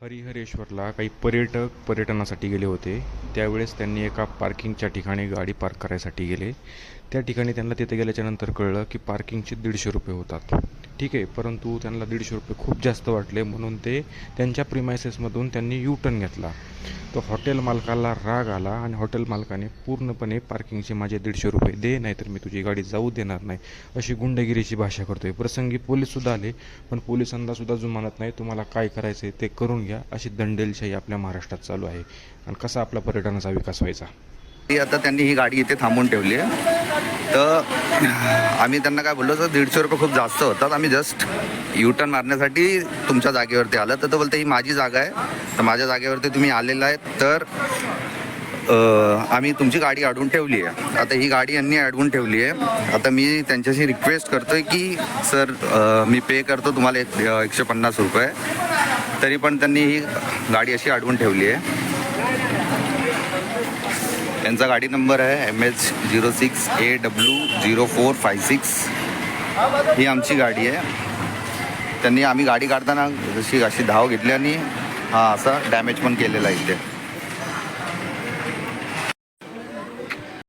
हरिहरेश्वरला काही पर्यटक पर्यटनासाठी गेले होते. त्यावेळेस त्यांनी एका पार्किंगच्या ठिकाणी गाडी पार्क करायसाठी गेले. त्या ठिकाणी त्यांना तिथे गेल्याच्यानंतर कळलं की पार्किंगचे दीडशे रुपये होतात. ठीक आहे परंतु त्यांना दीडशे रुपये खूप जास्त वाटले म्हणून ते त्यांच्या प्रिमायसेसमधून त्यांनी यू टर्न घेतला. तो हॉटेल मालकाला राग आला आणि हॉटेल मालकाने पूर्णपणे पार्किंगचे माझे दीडशे रुपये दे नाहीतर मी तुझी गाडी जाऊ देणार नाही अशी गुंडगिरीची भाषा करतोय. प्रसंगी पोलीससुद्धा आले पण पोलिसांनासुद्धा जुमानत नाही तुम्हाला काय करायचं आहे ते करून घ्या अशी दंडेलशाही आपल्या महाराष्ट्रात चालू आहे. आणि कसा आपला पर्यटनाचा विकास व्हायचा? आता त्यांनी ही गाडी इथे थांबून ठेवली आहे. तर आम्ही त्यांना काय बोललो तर दीडशे रुपये खूप जास्त होतात. आम्ही जस्ट यू टर्न मारण्यासाठी तुमच्या जागेवरती आलं. तर तो बोलते ही माझी जागा आहे. तर माझ्या जागेवरती तुम्ही आलेला आहे तर आम्ही तुमची गाडी अडवून ठेवली आहे. आता ही गाडी यांनी अडवून ठेवली आहे. आता मी त्यांच्याशी रिक्वेस्ट करतोय की सर मी पे करतो तुम्हाला एक एकशे पन्नास रुपये. तरी पण त्यांनी ही गाडी अशी अडवून ठेवली आहे. त्यांचा गाडी नंबर आहे M H zero six A W zero four five six ही आमची गाडी आहे. त्यांनी आम्ही गाडी काढताना जशी अशी धाव घेतली आणि हा असा डॅमेज पण केलेला आहे इथे.